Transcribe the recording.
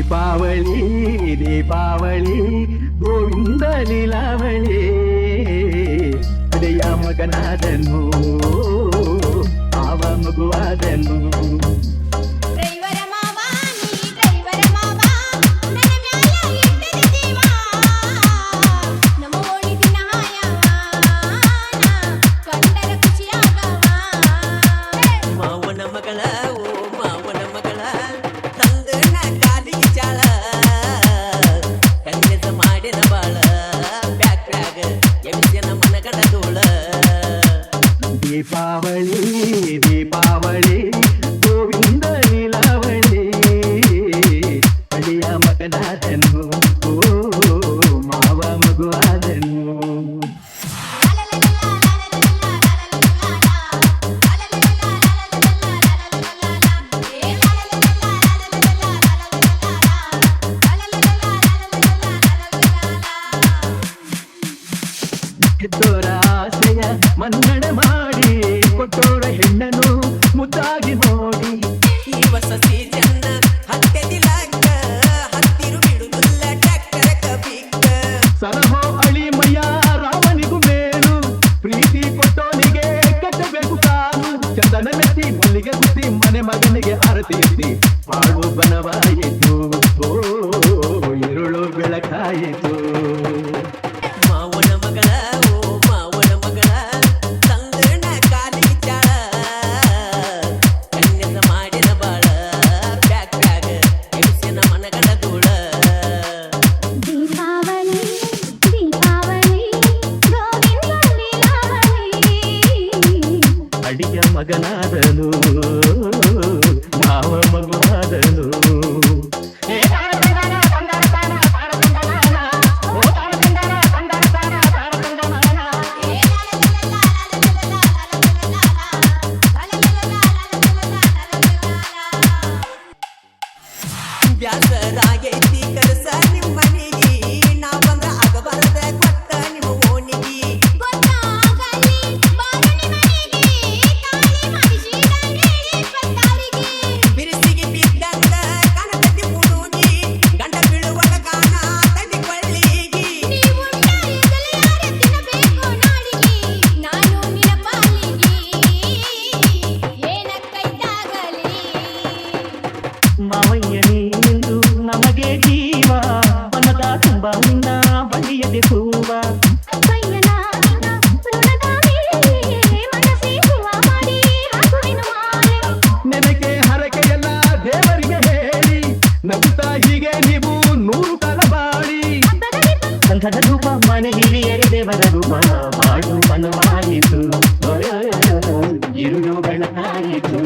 ದೀಪಾವಳಿ ದೀಪಾವಳಿ ಗೋವಿಂದ ಲೀಲಾವಳಿ ಅಡೆಯ ಮಗನಾದನು ಆವ ಮಗುವಾದನು ದೀಪಾವಳಿ ದೀಪಾವಳಿ ಗೋವಿಂದ ಲೀಲಾವಳಿ ಅಡಿಯ ಮಗನಾದನು ಓ ಮಾವ ಮಗುವಾದನು ಹೆದ್ದೋರ ಆಸೆಯ ಮನ್ನಣೆ ಮಾಡಿ ಕೊಟ್ಟೋರ ಹೆಣ್ಣನು ಮುದ್ದಾಗಿ ನೋಡಿ. ಈ ಹೊಸ ಸೀಸನ್ ಹತ್ತೆದಿಲಾಕ ಹತ್ತಿರು ಬಿಡುದಿಲ್ಲ ಟ್ರ್ಯಾಕ್ಟರ್ ಕಬಿಕ್ಕ ಸರಹೋ ಅಳಿಮಯ್ಯ ರಾಮನಿಗೂ ಮೇಲು. ಪ್ರೀತಿ ಕೊಟ್ಟೋನಿಗೆ ಕಟ್ಟಬೇಕು ಕಾಲು. ಚಂದನ ಮೆತ್ತಿ ಮಲ್ಲಿಗೆ ಸುತ್ತಿ ಮನೆ ಮಗನಿಗೆ ಆರತಿ ಎತ್ತಿ ಬಾಳು ಬನವಾಯಿತು ಅಡಿಯ ಮಗನಾದನು ಮಾವ ಮಗುವಾದನು. ಬ್ಯಾಸರಾಗೈತಿ ಗಂಧದ ರೂಪ ಮನೆ ಹಿರಿಯರಿ ದೇವರ ರೂಪ ಮಾಡು ಮನವಾಯಿತು ಇರುಳುಗಳಾಯಿತು